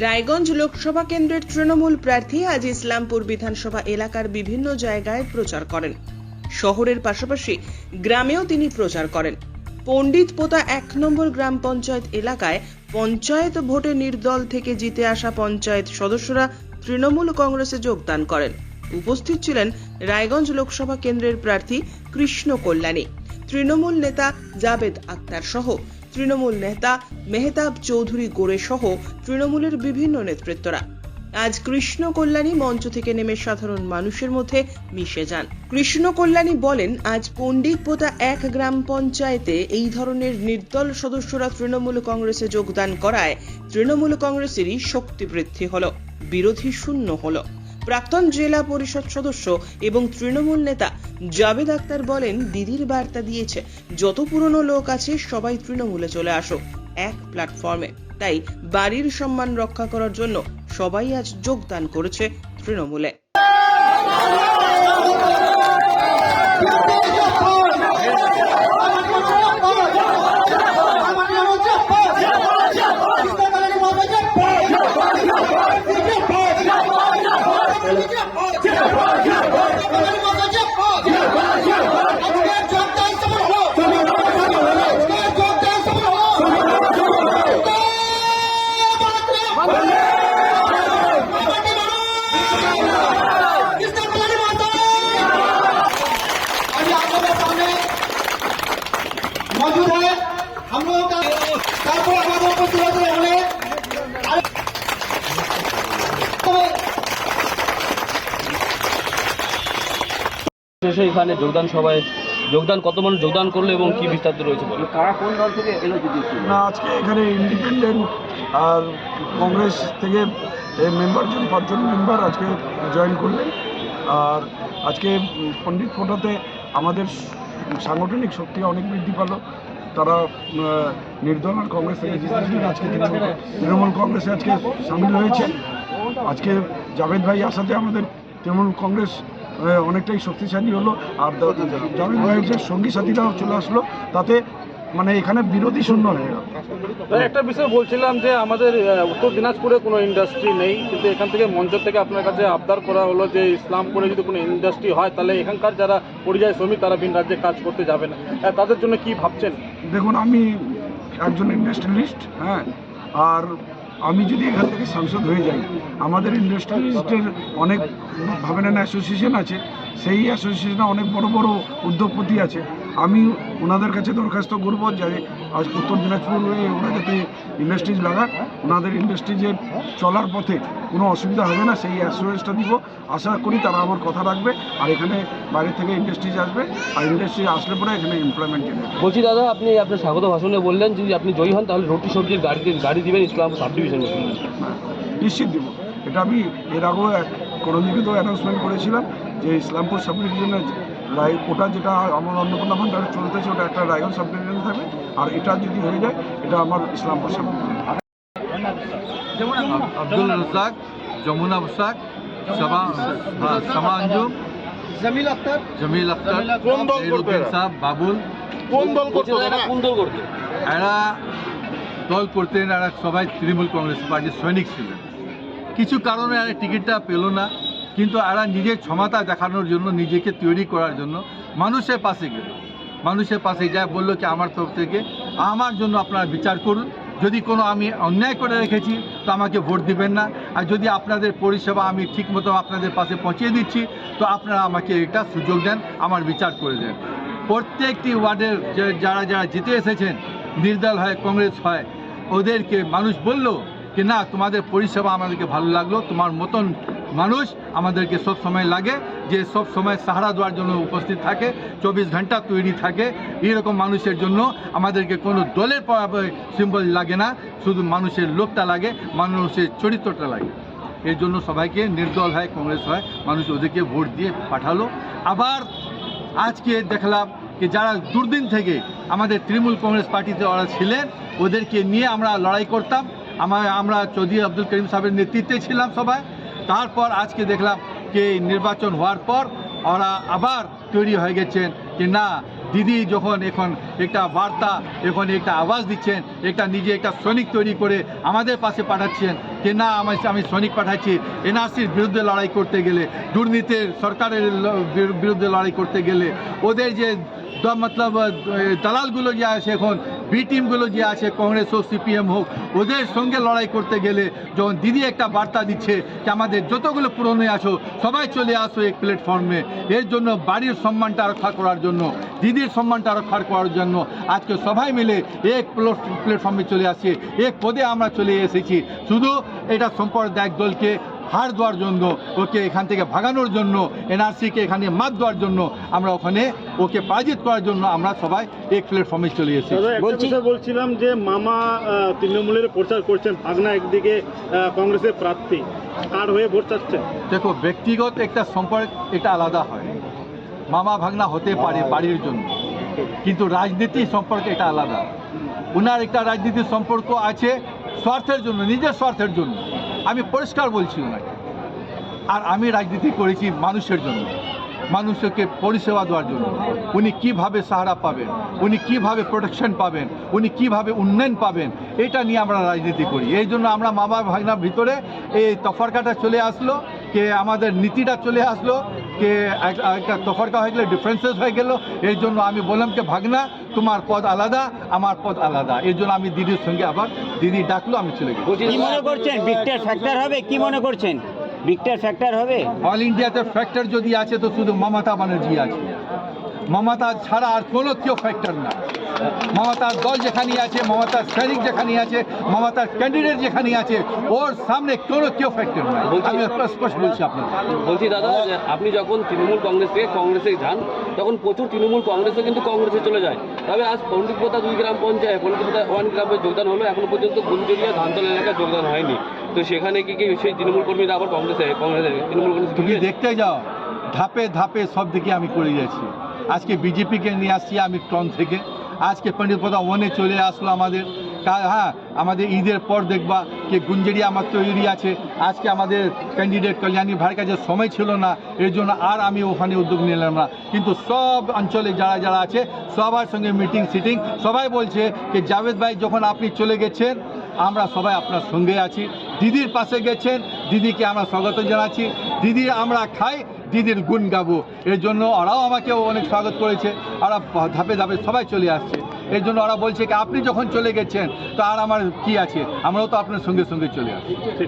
রায়গঞ্জ লোকসভা কেন্দ্রের তৃণমূল প্রার্থী আজ ইসলামপুর বিধানসভা এলাকার বিভিন্ন জায়গায় প্রচার করেন। শহরের পাশাপাশি গ্রামেও তিনি প্রচার করেন। পণ্ডিত পোতা এক নম্বর গ্রাম পঞ্চায়েত এলাকায় পঞ্চায়েত ভোটে নির্দল থেকে জিতে আসা পঞ্চায়েত সদস্যরা তৃণমূল কংগ্রেসে যোগদান করেন। উপস্থিত ছিলেন রায়গঞ্জ লোকসভা কেন্দ্রের প্রার্থী কৃষ্ণ কল্যাণী। তৃণমূল নেতা জাবেদ আক্তার সহ তৃণমূল নেতা মেহতাব চৌধুরী গোড়ে সহ তৃণমূলের বিভিন্ন নেতৃত্বরা। আজ কৃষ্ণ কল্যাণী মঞ্চ থেকে নেমে সাধারণ মানুষের মধ্যে মিশে যান। কৃষ্ণ কল্যাণী বলেন, আজ পণ্ডিত পোতা এক গ্রাম পঞ্চায়েতে এই ধরনের নির্দল সদস্যরা তৃণমূল কংগ্রেসে যোগদান করায় তৃণমূল কংগ্রেসেরই শক্তি বৃদ্ধি হলো, বিরোধী শূন্য হলো। প্রাক্তন জেলা পরিষদ সদস্য এবং তৃণমূল নেতা জাবেদ আক্তার বলেন, দিদির বার্তা দিয়েছে, যত পুরনো লোক আছে, সবাই তৃণমূলে চলে আসো এক প্ল্যাটফর্মে। তাই বাড়ির সম্মান রক্ষা করার জন্য সবাই আজ যোগদান করেছে তৃণমূলে। শেষে এখানে যোগদান সভায় যোগদান কত মানুষ যোগদান করল এবং কি বিস্তারিত রয়েছে বলো কারা কোন দল থেকে এলো না আজকে এখানে ইন্ডিপেন্ডেন্ট আর কংগ্রেস থেকে মেম্বার জন পাঁচজন মেম্বার আজকে জয়েন করলেন। আর আজকে পণ্ডিত ফোটাতে আমাদের সাংগঠনিক শক্তি অনেক বৃদ্ধি পেল। তারা নির্দল আর কংগ্রেস থেকে জিতেছিলেন আজকে তৃণমূল তৃণমূল কংগ্রেসে আজকে সামিল হয়েছেন আজকে জাভেদ ভাই আসাতে আমাদের তৃণমূল কংগ্রেস অনেকটাই শক্তিশালী হলো। আর জাভেদ ভাইয়ের সঙ্গী সাথীরাও চলে আসলো। তাতে মানে এখানে বিরোধী শূন্য হয়ে গেল। একটা বিষয় বলছিলাম যে আমাদের উত্তর দিনাজপুরে কোনো ইন্ডাস্ট্রি নেই। কিন্তু এখান থেকে মঞ্চ থেকে আপনার কাছে আবদার করা হলো যে ইসলামপুরে যদি কোনো ইন্ডাস্ট্রি হয় তাহলে এখানকার যারা পরিযায়ী শ্রমিক তারা ভিন রাজ্যে কাজ করতে যাবে না। তাদের জন্য কি ভাবছেন? দেখুন আমি একজন ইন্ডাস্ট্রিয়ালিস্ট হ্যাঁ। আর আমি যদি এখান থেকে সাংসদ হয়ে যাই, আমাদের ইন্ডাস্ট্রিয়ালিস্টের অনেক ভাবেন অ্যাসোসিয়েশন আছে, সেই অ্যাসোসিয়েশনে অনেক বড় বড় উদ্যোগপতি আছে। আমি ওনাদের কাছে দরখাস্ত করব যে আজ উত্তর দিনাজপুরে ওরা যাতে ইন্ডাস্ট্রিজ লাগান ওনাদের ইন্ডাস্ট্রিজের চলার পথে কোনো অসুবিধা হবে না সেই অ্যাসুরেন্সটা দিব। আশা করি তারা আমার কথা রাখবে। আর এখানে বাইরে থেকে ইন্ডাস্ট্রিজ আসবে। আর ইন্ডাস্ট্রি আসলে পরে এখানে এমপ্লয়মেন্ট বলছি দাদা আপনি আপনার স্বাগত ভাষণে বললেন যদি আপনি জয়ী হন তাহলে রুটি সবজির গাড়ি গাড়ি দিবেন ইসলামপুর সাব ডিভিশনে হ্যাঁ, নিশ্চিত দিব। এটা আমি এর আগেও এক কোনো দিকে তো অ্যানাউন্সমেন্ট করেছিলাম। যে ইসলামপুর সাব ডিভিশনের ওটা যেটা আমার অন্নপূর্ণা ভাণ্ডারে চলতেছে ওটা একটা রায়গঞ্জ সাব ডিভিশনে থাকবে। আর এটা যদি হয়ে যায় এটা আমার ইসলামপুর সাব আব্দুল রোসাক যমুনা বসাক সামা জমিল আক্তার। জমিল বাবুল। কোন দল কোন দল এরা দল করতেন এরা সবাই তৃণমূল কংগ্রেস পার্টির সৈনিক ছিলেন। কিছু কারণে এরা টিকিটটা পেল না। কিন্তু এরা নিজের ক্ষমতা দেখানোর জন্য, নিজেকে তৈরি করার জন্য মানুষের পাশে গেল। মানুষের পাশে যায় বলল কি আমার তরফ থেকে, আমার জন্য আপনারা বিচার করুন। যদি কোনো আমি অন্যায় করে রেখেছি, তো আমাকে ভোট দিবেন না। আর যদি আপনাদের পরিষেবা আমি ঠিকমতো আপনাদের পাশে পৌঁছে দিচ্ছি, তো আপনারা আমাকে এটা সুযোগ দেন, আমার বিচার করে দেন। প্রত্যেকটি ওয়ার্ডের যারা যারা জিতে এসেছেন, নির্দল হয়, কংগ্রেস হয়, ওদেরকে মানুষ বলল কি না, তোমাদের পরিষেবা আমাদেরকে ভালো লাগল, তোমার মতন মানুষ আমাদেরকে সব সময় লাগে, যে সব সময় সাহারা দেওয়ার জন্য উপস্থিত থাকে, চব্বিশ ঘণ্টা তৈরি থাকে। এইরকম মানুষের জন্য আমাদেরকে কোনো দলের সিম্বল লাগে না, শুধু মানুষের লোকটা লাগে, মানুষের চরিত্রটা লাগে। এর জন্য সবাইকে নির্দল হয়, কংগ্রেস হয়, মানুষ ওদেরকে ভোট দিয়ে পাঠালো। আবার আজকে দেখলাম যে যারা দুর্দিন থেকে আমাদের তৃণমূল কংগ্রেস পার্টিতে ওরা ছিলেন, ওদেরকে নিয়ে আমরা লড়াই করতাম। আমার আমরা চৌধুরী আব্দুল করিম সাহেবের নেতৃত্বে ছিলাম সবাই। তারপর আজকে দেখলাম যে নির্বাচন হওয়ার পর ওরা আবার তৈরি হয়ে গেছেন যে না, দিদি যখন এখন একটা বার্তা, এখন একটা আওয়াজ দিচ্ছেন, একটা নিজে একটা সৈনিক তৈরি করে আমাদের পাশে পাঠাচ্ছেন যে না, আমি আমি সৈনিক পাঠাচ্ছি। এনআরসির বিরুদ্ধে লড়াই করতে গেলে, দুর্নীতির সরকারের বিরুদ্ধে লড়াই করতে গেলে, ওদের যে মতলব দালালগুলো যে আছে এখন বি টিমগুলো যে আছে কংগ্রেস হোক সিপিএম হোক, ওদের সঙ্গে লড়াই করতে গেলে যখন দিদি একটা বার্তা দিচ্ছে যে আমাদের যতগুলো পুরনো আছো, সবাই চলে আসো এক প্ল্যাটফর্মে এর জন্য বাড়ির সম্মানটা রক্ষা করার জন্য, দিদির সম্মানটা রক্ষা করার জন্য আজকে সবাই মিলে এক প্ল্যাটফর্মে চলে আসছে। এক পদে আমরা চলে এসেছি। শুধু এটা সম্প্রদায়িক দলকে হার দেওয়ার জন্য ওকে এখান থেকে ভাগানোর জন্য এনআরসিকে এখানে মাত দেওয়ার জন্য আমরা ওখানে ওকে পরাজিত করার জন্য আমরা সবাই এক প্ল্যাটফর্মে চলে এসেছি। বলছিলাম যে মামা তৃণমূলের প্রচার করছেন ভাগনা একদিকে কংগ্রেসের প্রার্থী। কার হয়ে ভোট চাচ্ছেন? দেখো ব্যক্তিগত একটা সম্পর্ক এটা আলাদা হয়। মামা ভাগনা হতে পারে বাড়ির জন্য কিন্তু রাজনীতি সম্পর্ক এটা আলাদা। ওনার একটা রাজনীতির সম্পর্ক আছে স্বার্থের জন্য নিজের স্বার্থের জন্য। আমি পরিষ্কার বলছি ওনাকে। আর আমি রাজনীতি করেছি মানুষের জন্য, মানুষকে পরিষেবা দেওয়ার জন্য। উনি কীভাবে সাহারা পাবেন, উনি কীভাবে প্রোটেকশন পাবেন, উনি কীভাবে উন্নয়ন পাবেন, এটা নিয়ে আমরা রাজনীতি করি। এই জন্য আমরা মামা ভাগনার ভিতরে এই তফারকাটা চলে আসলো, কে আমাদের নীতিটা চলে আসলো কে এক- একটা তফরকা হয়ে গেলে ডিফারেন্সেস হয়ে গেল। এই জন্য আমি বললাম যে ভাগনা তোমার পদ আলাদা আমার পদ আলাদা। এই জন্য আমি দিদির সঙ্গে আবার দিদি ডাকলো আমি চলে কি মনে করছেন? ফ্যাক্টর হবে? কি মনে করছেন? বিক্টার ফ্যাক্টর হবে? অল ইন্ডিয়াতে ফ্যাক্টর যদি আছে তো শুধু মমতা ব্যানার্জি আছে। মমতা ছাড়া আর কোনো কেউ ফ্যাক্টর না। মমতার দল যেখানে আছে মমতার সৈনিক যেখানে আছে মমতার ক্যান্ডিডেট যেখানে আছে ওর সামনে কোনো কেউ ফ্যাক্টর না। আমি স্পষ্ট বলছি আপনাকে। বলছি দাদা আপনি যখন তৃণমূল কংগ্রেস থেকে কংগ্রেসে যান তখন প্রচুর তৃণমূল কংগ্রেসে কিন্তু কংগ্রেসে চলে যায়। তবে আজ পণ্ডিত পোতা দুই গ্রাম পঞ্চায়েত পণ্ডিত পোতা ওয়ান গ্রামে যোগদান হলো এখনও পর্যন্ত গুঞ্জরিয়া ধানতলা এলাকায় যোগদান হয়নি। তো সেখানে কি কি সেই তৃণমূল কর্মীরা আবার কংগ্রেসে কংগ্রেসে তৃণমূল কংগ্রেস তুমি দেখতে যাও ধাপে ধাপে সব দিকে আমি করে যাচ্ছি। আজকে বিজেপিকে নিয়ে আসছি আমি টন থেকে। আজকে পণ্ডিত প্রতাপ ওয়ানে চলে আসলো আমাদের। হ্যাঁ আমাদের ঈদের পর দেখবা যে গুঞ্জেরি আমার তৈরি আছে। আজকে আমাদের ক্যান্ডিডেট কল্যাণী ভাইয়ের কাছে সময় ছিল না, এর জন্য আর আমি ওখানে উদ্যোগ নিলাম না। কিন্তু সব অঞ্চলে যারা যারা আছে, সবার সঙ্গে মিটিং সিটিং সবাই বলছে যে জাভেদ ভাই যখন আপনি চলে গেছেন, আমরা সবাই আপনার সঙ্গে আছি। দিদির পাশে গেছেন, দিদিকে আমরা স্বাগত জানাচ্ছি। দিদির আমরা খাই দিদির গুণ গাবো। এর জন্য ওরাও আমাকে অনেক স্বাগত করেছে। ওরা ধাপে ধাপে সবাই চলে আসছে। এর জন্য ওরা বলছে কি, আপনি যখন চলে গেছেন, তো আর আমার কি আছে? আমরাও তো আপনার সঙ্গে সঙ্গে চলে আসছি।